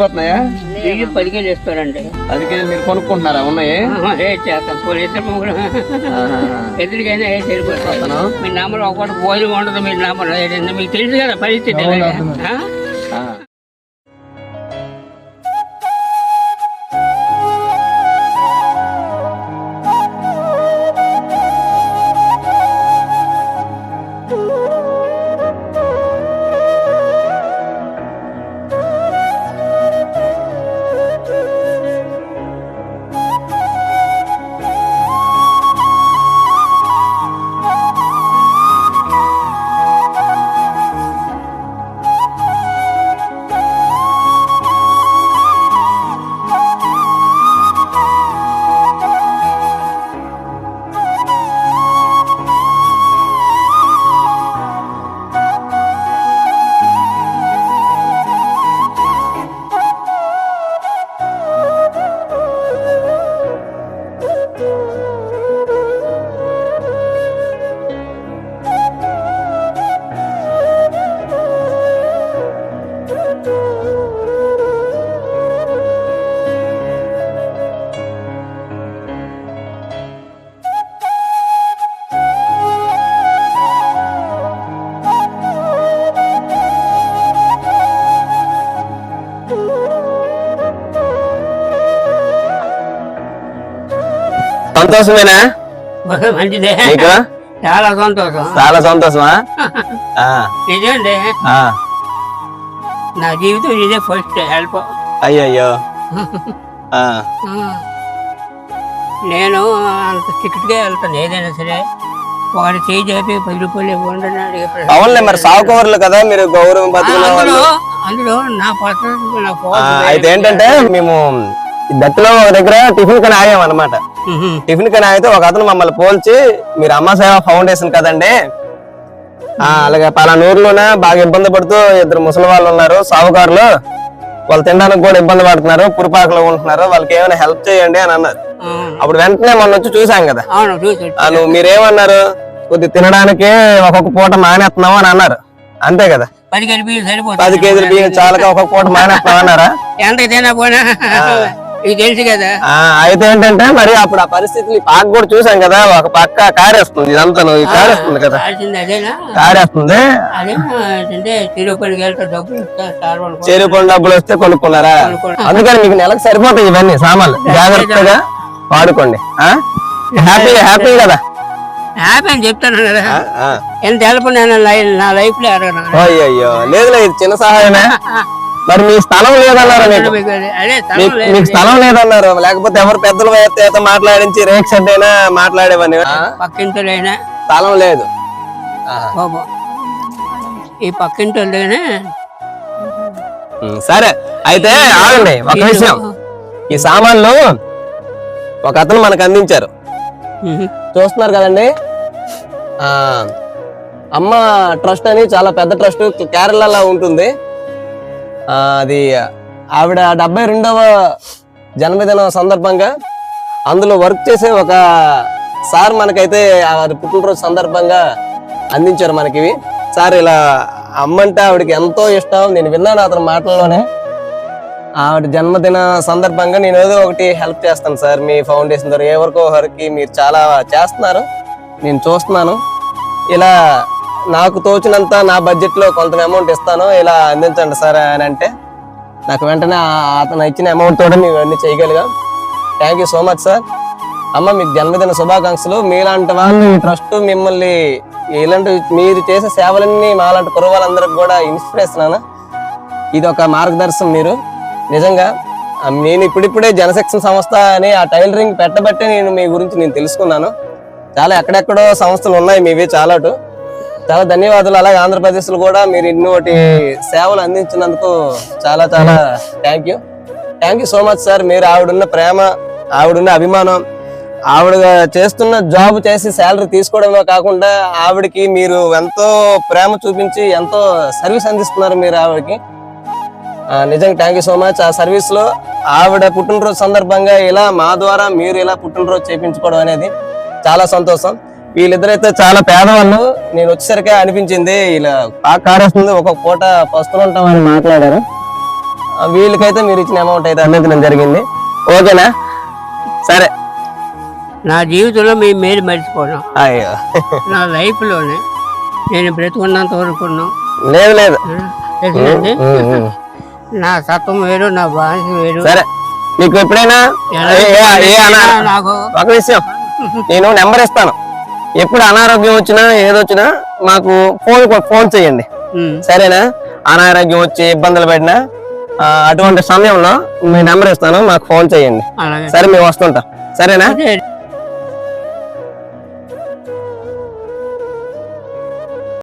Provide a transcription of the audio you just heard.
పోతున్నాయా? పదికేలు ఇస్తారండి అందుకే మీరు కొనుక్కుంటున్నారా? ఉన్నాయి? చేస్తాం పోనీ ఇద్దరు ముగ్గురు ఎదురికైనా ఏ సరిపోతాయి వస్తాను. మీ నెంబర్ ఒకటి పోయి ఉండదు మీ నెంబర్. మీకు తెలుసు కదా పరిస్థితి. సంతోషమేనా? మంచిదే. నీకు? చాలా సంతోషం. చాలా సంతోషమా? ఇదేండి. నా జీవితం ఇదే ఫస్ట్ హెల్ప్. అయ్యయ్యో. నేను అంత స్ట్రిక్ట్గా వెళ్తాను ఏదైనా సరే. వాడు చేయి చెప్పి పది రూపాయలు ఇవ్వండి. అవునులే మరి సాగుకోవర్లు కదా మీరు గౌరవం అందులో అందులో నా ఫోన్ అయితే ఏంటంటే మేము ఒక దగ్గర టిఫిన్ కని ఆగాం అనమాట టిఫిన్ కని ఆగితే ఒక అతను మమ్మల్ని పోల్చి మీరు అమ్మ సేవ ఫౌండేషన్ కదండి. అలాగే పలానా ఊర్లోనే బాగా ఇబ్బంది పడుతూ ఇద్దరు ముసలి వాళ్ళు ఉన్నారు సాగుకారులు వాళ్ళు తినడానికి కూడా ఇబ్బంది పడుతున్నారు పురిపాకలో ఉంటున్నారు వాళ్ళకి ఏమైనా హెల్ప్ చేయండి అని అన్నారు. అప్పుడు వెంటనే మొన్న వచ్చి చూసాం కదా. నువ్వు మీరేమన్నారు? కొద్ది తినడానికి ఒక్కొక్క పూట మానేస్తున్నావు అని అన్నారు. అంతే కదా. పది కేజీలు బియ్యం చాలక ఒక్కొక్క పూట మానేస్తున్నావు అన్నారా? ఎంత ఇది తెలుసు కదా? అయితే ఏంటంటే మరి అప్పుడు ఆ పరిస్థితులు పాక కూడా చూసాం కదా ఒక పక్క కారేస్తుంది ఇదంతా నువ్వు ఈ కారేస్తుంది కదా. కారేస్తుంది. చేరుకొని డబ్బులు వస్తే కొనుక్కున్నారా. అందుకని మీకు నెలకు సరిపోతాయి ఇవన్నీ సామాన్లు. జాగ్రత్తగా వాడుకోండి? హ్యాపీ హ్యాపీ కదా? హ్యాపీ అని చెప్తాను కదా. ఎంత హెల్ప్ నా లైఫ్లో అయ్యయ్యో లేదులే ఇది చిన్న సహాయమే. మరి మీ స్థలం లేదన్నారు మీకు? స్థలం మీకు- లేదు. మీకు స్థలం లేదన్నారు? లేకపోతే ఎవరు పెద్దల చేత మాట్లాడించి రేక్ షెడ్ అయినా మాట్లాడేవని? పక్కింటోళ్ళైనా స్థలం లేదు. ఈ పక్కింటోళ్ళైనా సరే. అయితే ఆగండి ఒక విషయం. ఈ సామాన్లు ఒక అతను మనకు అందించారు. చూస్తున్నారు కదండి? ఆ అమ్మ ట్రస్ట్ అని చాలా పెద్ద ట్రస్ట్ కేరళలో ఉంటుంది. అది ఆవిడ డెబ్బై రెండవ జన్మదినం సందర్భంగా అందులో వర్క్ చేసే ఒక సార్ మనకైతే అది పుట్టినరోజు సందర్భంగా అందించారు మనకి ఇవి సార్ ఇలా అమ్మంటే ఆవిడకి ఎంతో ఇష్టం. నేను విన్నాను అతని మాటల్లోనే. ఆవిడ జన్మదిన సందర్భంగా నేను ఏదో ఒకటి హెల్ప్ చేస్తాను సార్. మీ ఫౌండేషన్ ద్వారా ఏ ఎవరికో ఒకరికి మీరు చాలా చేస్తున్నారు. నేను చూస్తున్నాను. ఇలా నాకు తోచినంత నా బడ్జెట్లో కొంత అమౌంట్ ఇస్తాను ఇలా అందించండి సార్ అని అంటే నాకు వెంటనే అతను ఇచ్చిన అమౌంట్ తోటి మేము అన్ని చేయగలిగాం. Thank you so much sir అమ్మ మీకు జన్మదిన శుభాకాంక్షలు. మీలాంటి వాళ్ళు ఈ ట్రస్ట్ మిమ్మల్ని ఇలాంటి మీరు చేసే సేవలన్నీ మాలాంటి కురవాళ్ళందరికి కూడా ఇన్స్పిరేషన్ అన్న. ఇది ఒక మార్గదర్శనం మీరు. నిజంగా నేను ఇప్పుడిప్పుడే జనశిక్షణ సంస్థ అని ఆ టైలరింగ్ పెట్టబట్టే నేను మీ గురించి నేను తెలుసుకున్నాను. చాలా ఎక్కడెక్కడో సంస్థలు ఉన్నాయి మీవి చాలాటు. చాలా ధన్యవాదాలు. అలాగే ఆంధ్రప్రదేశ్లో కూడా మీరు ఇన్నోటి సేవలు అందించినందుకు చాలా చాలా thank you thank you so much sir మీరు ఆవిడున్న ప్రేమ ఆవిడున్న అభిమానం ఆవిడ చేస్తున్న జాబ్ చేసి శాలరీ తీసుకోవడమే కాకుండా ఆవిడకి మీరు ఎంతో ప్రేమ చూపించి ఎంతో సర్వీస్ అందిస్తున్నారు మీరు ఆవిడకి. నిజంగా థ్యాంక్ యూ సో మచ్ ఆ సర్వీస్లో ఆవిడ పుట్టినరోజు సందర్భంగా ఇలా మా ద్వారా మీరు ఇలా పుట్టినరోజు చేపించుకోవడం అనేది చాలా సంతోషం. వీళ్ళిద్దరైతే చాలా పేదవాళ్ళు. నేను వచ్చేసరికి అనిపించింది ఇలా పాక కారేస్తుంది ఒక పూట పస్తులు ఉంటామని మాట్లాడారు. వీళ్ళకైతే మీరు ఇచ్చిన అమౌంట్ అయితే అందించడం జరిగింది. ఓకేనా? సరే. నా జీవితంలో మీ మేలు మర్చిపోను అయ్యో. నా లైఫ్లోనే నేను బ్రతుకున్నంత వరకు లేదు లేదు. నా సత్వం వేరు నా భాష వేరు. సరే. నీకు ఎప్పుడైనా ఒక విషయం నేను నెంబర్ ఇస్తాను. ఎప్పుడు అనారోగ్యం వచ్చినా ఏదొచ్చినా మాకు ఫోన్ ఫోన్ చేయండి. సరేనా? అనారోగ్యం వచ్చి ఇబ్బందులు పడినా అటువంటి సమయంలో మీ నెంబర్ ఇస్తాను మాకు ఫోన్ చేయండి. సరే మేము వస్తుంటాం. సరేనా?